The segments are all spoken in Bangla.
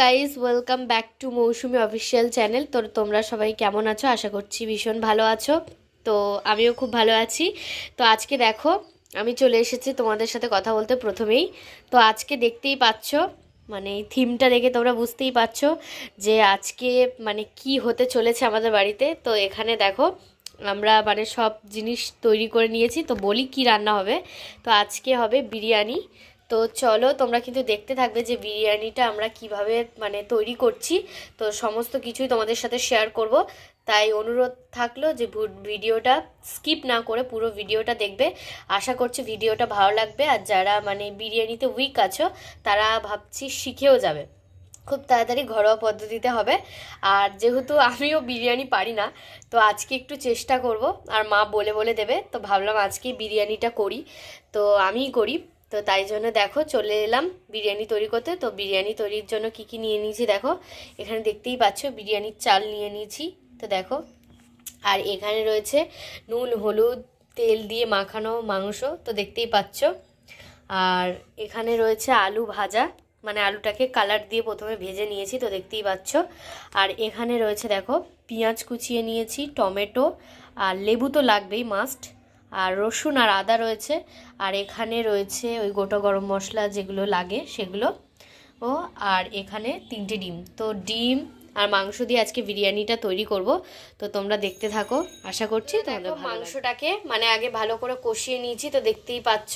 Guys welcome back to Mousumi official channel তো তোমরা সবাই কেমন আছো? আশা করছি ভীষণ ভালো আছো। তো আমিও খুব ভালো আছি। তো আজকে দেখো, আমি চলে এসেছি তোমাদের সাথে কথা বলতে প্রথমেই। তো আজকে দেখতেই পাচ্ছ মানে থিমটা দেখে তোমরা বুঝতেই পারছ যে আজকে মানে কি হতে চলেছে আমাদের বাড়িতে। তো এখানে দেখো, আমরা মানে সব জিনিস তৈরি করে নিয়েছি। তো বলি কি রান্না হবে। তো আজকে হবে বিরিয়ানি। তো চলো, তোমরা কিন্তু দেখতে থাকবে যে বিরিয়ানিটা আমরা কীভাবে মানে তৈরি করছি। তো সমস্ত কিছুই তোমাদের সাথে শেয়ার করব। তাই অনুরোধ থাকল যে ভিডিওটা স্কিপ না করে পুরো ভিডিওটা দেখবে। আশা করছি ভিডিওটা ভালো লাগবে। আর যারা মানে বিরিয়ানিতে উইক আছো, তারা ভাবছি শিখেও যাবে। খুব তাড়াতাড়ি ঘরোয়া পদ্ধতিতে হবে। আর যেহেতু আমিও বিরিয়ানি পারি না, তো আজকে একটু চেষ্টা করব। আর মা বলে বলে দেবে। তো ভাবলাম আজকে বিরিয়ানিটা করি। তো আমিই করি। তো তাই জন্য দেখো, চলে এলাম বিরিয়ানি তৈরি করতে। তো বিরিয়ানি তৈরির জন্য কি কি নিয়ে নিয়েছি দেখো। এখানে দেখতেই পাচ্ছ বিরিয়ানির চাল নিয়ে নিয়েছি। তো দেখো, আর এখানে রয়েছে নুন, হলুদ, তেল দিয়ে মাখানো মাংস। তো দেখতেই পাচ্ছ। আর এখানে রয়েছে আলু ভাজা। মানে আলুটাকে কালার দিয়ে প্রথমে ভেজে নিয়েছি, তো দেখতেই পাচ্ছ। আর এখানে রয়েছে দেখো, পেঁয়াজ কুচিয়ে নিয়েছি, টমেটো, আর লেবু তো লাগবেই, মাস্ট। আর রসুন আর আদা রয়েছে। আর এখানে রয়েছে ওই গোটা গরম মশলা যেগুলো লাগে সেগুলো। ও আর এখানে তিনটে ডিম। তো ডিম আর মাংস দিয়ে আজকে বিরিয়ানিটা তৈরি করব। তো তোমরা দেখতে থাকো। আশা করছি তোমাদের মাংসটাকে মানে আগে ভালো করে কষিয়ে নিয়েছি তো দেখতেই পাচ্ছ।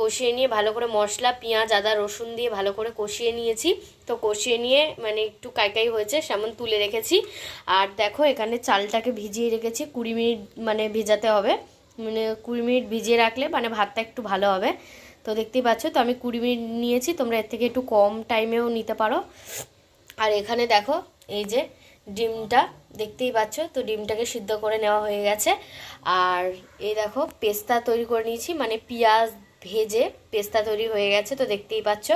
কষিয়ে নিয়ে ভালো করে মশলা পেঁয়াজ আদা রসুন দিয়ে ভালো করে কষিয়ে নিয়েছি। তো কষিয়ে নিয়ে মানে একটু কাইকাই হয়েছে সেমন তুলে রেখেছি। আর দেখো এখানে চালটাকে ভিজিয়ে রেখেছি। কুড়ি মিনিট মানে ভেজাতে হবে। মানে কুড়ি মিনিট ভিজিয়ে রাখলে মানে ভাতটা একটু ভালো হবে। তো দেখতেই পাচ্ছ, তো আমি কুড়ি মিনিট নিয়েছি, তোমরা এর থেকে একটু কম টাইমেও নিতে পারো। আর এখানে দেখো, এই যে ডিমটা, দেখতেই পাচ্ছ, তো ডিমটাকে সিদ্ধ করে নেওয়া হয়ে গেছে। আর এই দেখো, পেস্তা তৈরি করে নিয়েছি মানে পেঁয়াজ ভেজে পেস্তা তৈরি হয়ে গেছে, তো দেখতেই পাচ্ছ।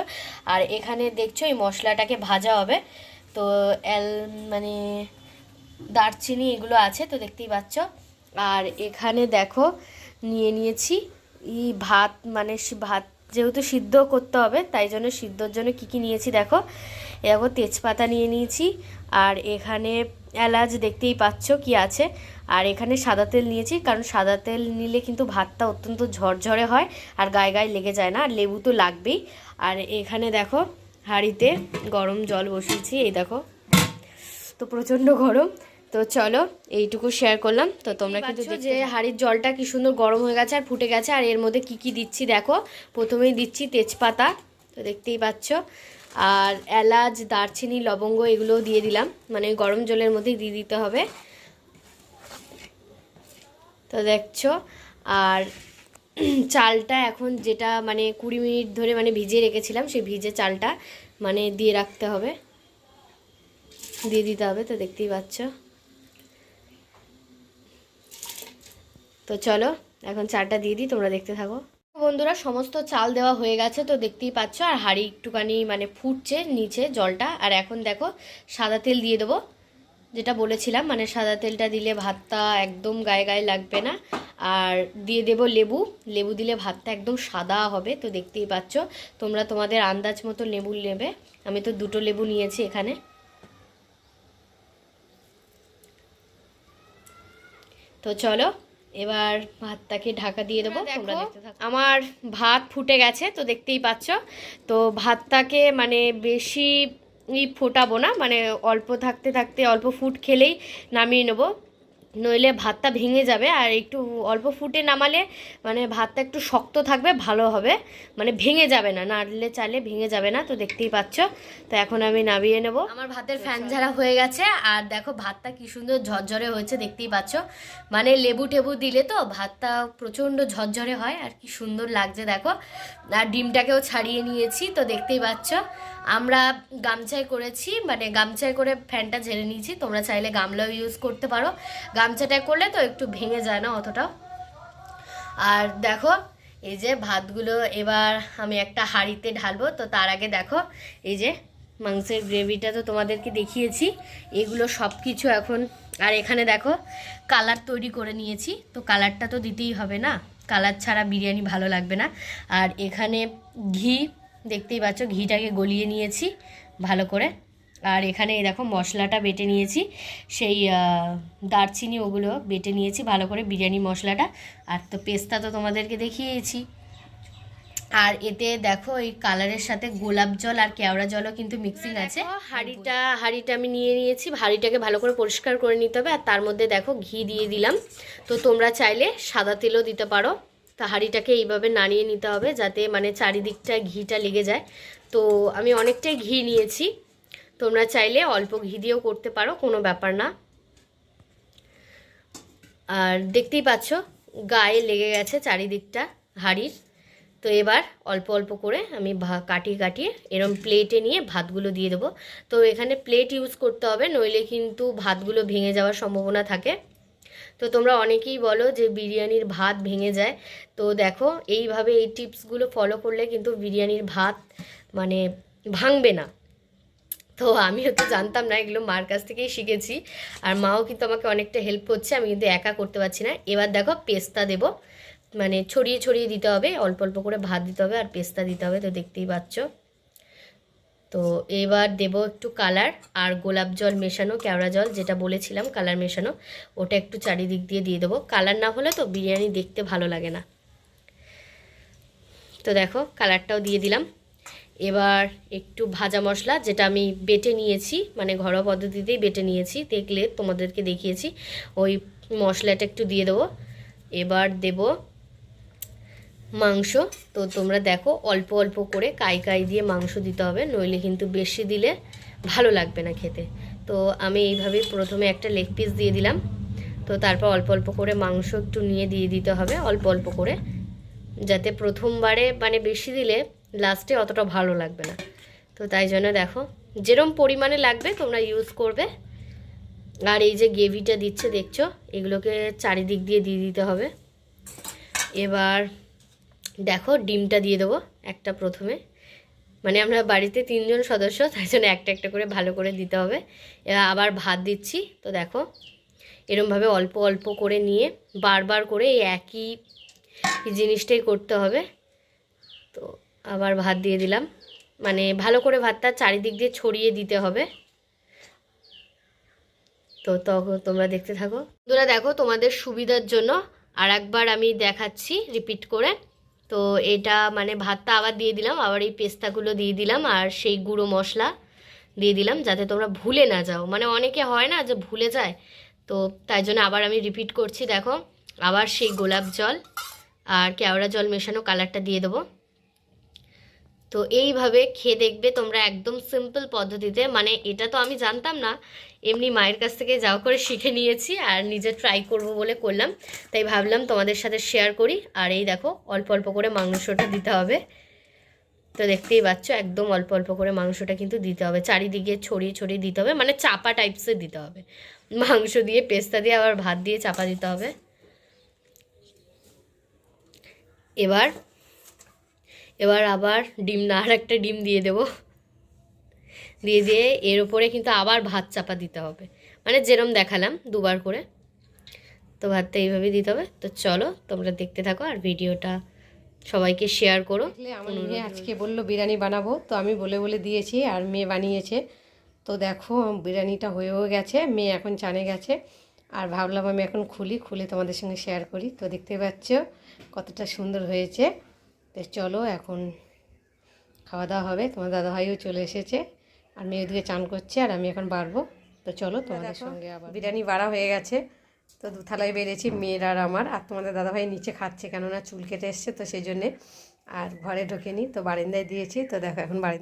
আর এখানে দেখছ, এই মশলাটাকে ভাজা হবে। তো এল মানে দারচিনি এগুলো আছে, তো দেখতেই পাচ্ছ। আর এখানে দেখো, নিয়ে নিয়েছি ই ভাত মানে ভাত যেহেতু সিদ্ধ করতে হবে, তাই জন্য সিদ্ধর জন্য কি কি নিয়েছি দেখো। দেখো তেজপাতা নিয়ে নিয়েছি, আর এখানে এলাচ দেখতেই পাচ্ছ কি আছে। আর এখানে সাদা তেল নিয়েছি, কারণ সাদা তেল নিলে কিন্তু ভাতটা অত্যন্ত ঝরঝরে হয়, আর গায়ে গায়ে লেগে যায় না, আর লেবু তো লাগবেই। আর এখানে দেখো হাঁড়িতে গরম জল বসিয়েছি, এই দেখো। তো প্রচণ্ড গরম। তো চলো এইটুকু শেয়ার করলাম। তো তোমরা কিন্তু যে হাঁড়ির জলটা কি সুন্দর গরম হয়ে গেছে আর ফুটে গেছে আর এর মধ্যে কি কি দিচ্ছি দেখো। প্রথমেই দিচ্ছি তেজপাতা তো দেখতেই পাচ্ছ। আর এলাচ দারচিনি লবঙ্গ এগুলোও দিয়ে দিলাম। মানে গরম জলের মধ্যেই দিয়ে দিতে হবে। তো দেখছ আর চালটা এখন যেটা মানে কুড়ি মিনিট ধরে মানে ভিজিয়ে রেখেছিলাম সেই ভিজে চালটা মানে দিয়ে রাখতে হবে। দিয়ে দিতে হবে তো দেখতেই পাচ্ছ। তো চলো, এখন চালটা দিয়ে দিই, তোমরা দেখতে থাকো। বন্ধুরা, সমস্ত চাল দেওয়া হয়ে গেছে, তো দেখতেই পাচ্ছ, আর হাঁড়ি একটুখানি মানে ফুটছে নিচে জলটা। আর এখন দেখো, সাদা তেল দিয়ে দেবো, যেটা বলেছিলাম মানে সাদা তেলটা দিলে ভাতটা একদম গায়ে গায়ে লাগবে না। আর দিয়ে দেব লেবু লেবু দিলে ভাতটা একদম সাদা হবে, তো দেখতেই পাচ্ছ, তোমরা তোমাদের আন্দাজ মতো লেবু নেবে। আমি তো দুটো লেবু নিয়েছি এখানে। তো চলো এবার ভাতটাকে ঢাকা দিয়ে দেবো তোমরা দেখতে থাকো। আমার ভাত ফুটে গেছে তো দেখতেই পাচ্ছ। তো ভাতটাকে মানে বেশি ফোটাবো না মানে অল্প থাকতে থাকতে অল্প ফুট খেলেই নামিয়ে নেব। নইলে ভাতটা ভেঙে যাবে আর একটু অল্প ফুটে নামালে মানে ভাতটা একটু শক্ত থাকবে, ভালো হবে। মানে ভেঙে যাবে না, নাড়লে চালে ভেঙে যাবে না, তো দেখতেই পাচ্ছ। তো এখন আমি নামিয়ে নেব। আমার ভাতের ফ্যান ঝাড়া হয়ে গেছে আর দেখো ভাতটা কি সুন্দর ঝরঝরে হয়েছে, দেখতেই পাচ্ছ। মানে লেবু টেবু দিলে তো ভাতটা প্রচণ্ড ঝরঝরে হয়, আর কি সুন্দর লাগছে দেখো। আর ডিমটাকেও ছাড়িয়ে নিয়েছি, তো দেখতেই পাচ্ছ। আমরা গামছায় করেছি মানে গামছায় করে ফ্যানটা ঝেড়ে নিয়েছি। তোমরা চাইলে গামলাও ইউজ করতে পারো। গামছাটায় করলে তো একটু ভেঙে যায় না অতটাও। আর দেখো, এই যে ভাতগুলো এবার আমি একটা হাঁড়িতে ঢালবো। তো তার আগে দেখো, এই যে মাংসের গ্রেভিটা তো তোমাদেরকে দেখিয়েছি। এগুলো সব কিছু এখন, আর এখানে দেখো, কালার তৈরি করে নিয়েছি। তো কালারটা তো দিতেই হবে না। কালার ছাড়া বিরিয়ানি ভালো লাগবে না। আর এখানে ঘি দেখতেই পাচ্ছ ঘিটাকে গলিয়ে নিয়েছি ভালো করে। আর এখানে দেখো মশলাটা বেটে নিয়েছি। সেই দারচিনি ওগুলো বেটে নিয়েছি ভালো করে বিরিয়ানি মশলাটা। আর তো পেস্তা তো তোমাদেরকে দেখিয়েছি। আর এতে দেখো এই কালারের সাথে গোলাপ জল আর কেওড়া জলও কিন্তু মিক্সিং আছে। হাঁড়িটা হাঁড়িটা আমি নিয়ে নিয়েছি। হাঁড়িটাকে ভালো করে পরিষ্কার করে নিতে হবে। আর তার মধ্যে দেখো ঘি দিয়ে দিলাম। তো তোমরা চাইলে সাদা তেলও দিতে পারো। তা হাঁড়িটাকে এইভাবে নাড়িয়ে নিতে হবে যাতে মানে চারিদিকটায় ঘিটা লেগে যায়। তো আমি অনেকটাই ঘি নিয়েছি। তোমরা চাইলে অল্প ঘি দিয়েও করতে পারো, কোনো ব্যাপার না। আর দেখতেই পাচ্ছ, গায়ে লেগে গেছে চারিদিকটা হাঁড়ির। তো এবার অল্প অল্প করে আমি ভা, কাটিয়ে কাটিয়ে এরম প্লেটে নিয়ে ভাতগুলো দিয়ে দেবো। তো এখানে প্লেট ইউজ করতে হবে, নইলে কিন্তু ভাতগুলো ভেঙে যাওয়ার সম্ভাবনা থাকে। তো তোমরা অনেকেই বলো যে বিরিয়ানির ভাত ভেঙে যায়। তো দেখো, এইভাবে এই টিপসগুলো ফলো করলে কিন্তু বিরিয়ানির ভাত মানে ভাঙবে না। তো আমিও তো জানতাম না, এগুলো মার কাছ থেকেই শিখেছি। আর মাও কিন্তু আমাকে অনেকটা হেল্প করছে, আমি কিন্তু একা করতে পারছি না। এবার দেখো, পেস্তা দেবো। মানে ছড়িয়ে ছড়িয়ে দিতে হবে, অল্প অল্প করে ভাত দিতে হবে আর পেস্তা দিতে হবে, তো দেখতেই পাচ্ছ। তো এবার দেব একটু কালার আর গোলাপ জল মেশানো, কেওড়া জল যেটা বলেছিলাম কালার মেশানো, ওটা একটু চারিদিক দিয়ে দিয়ে দেবো। কালার না হলে তো বিরিয়ানি দেখতে ভালো লাগে না। তো দেখো কালারটাও দিয়ে দিলাম। এবার একটু ভাজা মশলা, যেটা আমি বেটে নিয়েছি মানে ঘরোয়া পদ্ধতিতেই বেটে নিয়েছি, দেখলে তোমাদেরকে দেখিয়েছি, ওই মশলাটা একটু দিয়ে দেবো। এবার দেব মাংস। তো তোমরা দেখো, অল্প অল্প করে কাই কাই দিয়ে মাংস দিতে হবে, নইলে কিন্তু বেশি দিলে ভালো লাগবে না খেতে। তো আমি এইভাবে প্রথমে একটা লেগ পিস দিয়ে দিলাম। তো তারপর অল্প অল্প করে মাংস একটু নিয়ে দিয়ে দিতে হবে, অল্প অল্প করে। যাতে প্রথমবারে মানে বেশি দিলে লাস্টে অতটা ভালো লাগবে না। তো তাই জন্য দেখো, যেরম পরিমাণে লাগবে তোমরা ইউজ করবে। আর এই যে গ্রেভিটা দিচ্ছে, দেখছ? এগুলোকে চারিদিক দিয়ে দিয়ে দিতে হবে। এবার দেখো, ডিমটা দিয়ে দেবো একটা প্রথমে। মানে আমরা বাড়িতে তিনজন সদস্য, তাই জন্য একটা একটা করে ভালো করে দিতে হবে। এবার আবার ভাত দিচ্ছি, তো দেখো, এরমভাবে অল্প অল্প করে নিয়ে বারবার করে এই একই জিনিসটাই করতে হবে। তো আবার ভাত দিয়ে দিলাম। মানে ভালো করে ভাতটা চারিদিক দিয়ে ছড়িয়ে দিতে হবে। তো তখন তোমরা দেখতে থাকো। তোমরা দেখো, তোমাদের সুবিধার জন্য আর একবার আমি দেখাচ্ছি, রিপিট করে। তো এটা মানে ভাতটা আবার দিয়ে দিলাম, আবার এই পেস্তাগুলো দিয়ে দিলাম আর সেই গুঁড়ো মশলা দিয়ে দিলাম যাতে তোমরা ভুলে না যাও। মানে অনেকে হয় না যে ভুলে যায়, তো তাই জন্য আবার আমি রিপিট করছি, দেখো। আবার সেই গোলাপ জল আর কেওড়া জল মেশানো কালারটা দিয়ে দেবো। তো এইভাবে খেয়ে দেখবে তোমরা একদম সিম্পল পদ্ধতিতে মানে এটা তো আমি জানতাম না এমনি মায়ের কাছ থেকে যাও করে শিখে নিয়েছি আর নিজে ট্রাই করব বলে করলাম। তাই ভাবলাম তোমাদের সাথে শেয়ার করি। আর এই দেখো, অল্প অল্প করে মাংসটা দিতে হবে। তো দেখতেই পাচ্ছ, একদম অল্প অল্প করে মাংসটা কিন্তু দিতে হবে। চারিদিকে ছড়িয়ে ছড়িয়ে দিতে হবে। মানে চাপা টাইপসের দিতে হবে। মাংস দিয়ে পেস্তা দিয়ে আবার ভাত দিয়ে চাপা দিতে হবে। এবার এবার আবার ডিম না, আর একটা ডিম দিয়ে দেব। দিয়ে দিয়ে এর উপরে কিন্তু আবার ভাত চাপা দিতে হবে। মানে যেরম দেখালাম দুবার করে। তো ভাতটা এইভাবে দিতে হবে। তো চলো তোমরা দেখতে থাকো আর ভিডিওটা সবাইকে শেয়ার করো। আমার মেয়ে আজকে বলল বিরিয়ানি বানাবো। তো আমি বলে বলে দিয়েছি আর মেয়ে বানিয়েছে। তো দেখো বিরিয়ানিটা হয়েও গেছে মেয়ে এখন চানে গেছে। আর ভাবলাম আমি এখন খুলি খুলে তোমাদের সঙ্গে শেয়ার করি। তো দেখতে পাচ্ছ কতটা সুন্দর হয়েছে। তো চলো এখন খাওয়া দাওয়া হবে। তোমার দাদাভাইও চলে এসেছে। আর মেয়ে ওদিকে চান করছে আর আমি এখন বাড়বো। তো চলো তোমাদের সঙ্গে আবার বিরিয়ানি বাড়া হয়ে গেছে। তো দু থালায় বেড়েছি মেয়ের আর আমার। আর তোমাদের দাদাভাই নিচে খাচ্ছে কেননা চুল কেটে এসছে তো সেই জন্যে আর ঘরে ঢোকেনি। তো বারিন্দায় দিয়েছি তো দেখো এখন বারিন্দা